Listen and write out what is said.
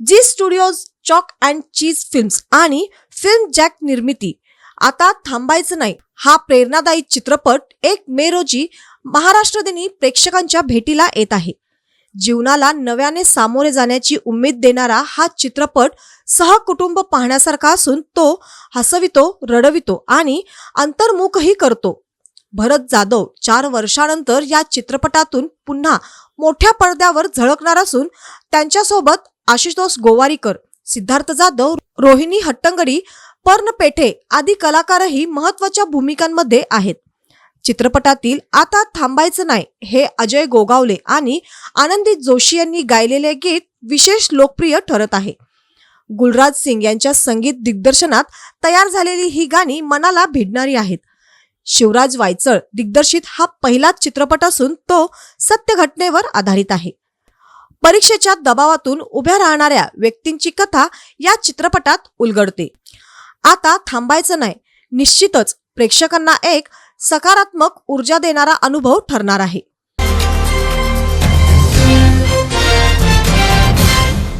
Zee Studios Chalk and Cheese Films आणि Film Jack निर्मिती. आता थांबायचं नाही. हा प्रेरणादायी चित्रपट एक मे रोजी महाराष्ट्र दिनी प्रेक्षकांच्या भेटीला येत आहे. जीवनाला नव्याने सामोरे जाण्याची उमेद देणारा हा चित्रपट सहकुटुंब पाहण्यासारखा असून तो हसवितो रडवितो आणि अंतर्मुखही करतो. भरत जाधव चार वर्षानंतर या चित्रपटातून पुन्हा मोठ्या पडद्यावर झळकणार असून त्यांच्यासोबत आशिषदोस गोवारीकर सिद्धार्थ जाधव रोहिणी हट्टंगडी पर्ण पेठे आदी कलाकारही महत्त्वाच्या भूमिकांमध्ये आहेत. चित्रपटातील आता थांबायचं नाही हे अजय गोगावले आणि आनंदी जोशी यांनी गायलेले गीत विशेष लोकप्रिय ठरत आहे. गुलराज सिंग यांच्या संगीत दिग्दर्शनात तयार झालेली ही गाणी मनाला भिडणारी आहेत. शिवराज वायचळ दिग्दर्शित हा पहिलाच चित्रपट असून तो सत्य घटनेवर आधारित आहे. परीक्षेच्या दबावातून उभ्या राहणाऱ्या व्यक्तींची कथा या चित्रपटात उलगडते. आता थांबायचं नाही. निश्चितच प्रेक्षकांना एक सकारात्मक ऊर्जा देणारा अनुभव ठरणार आहे.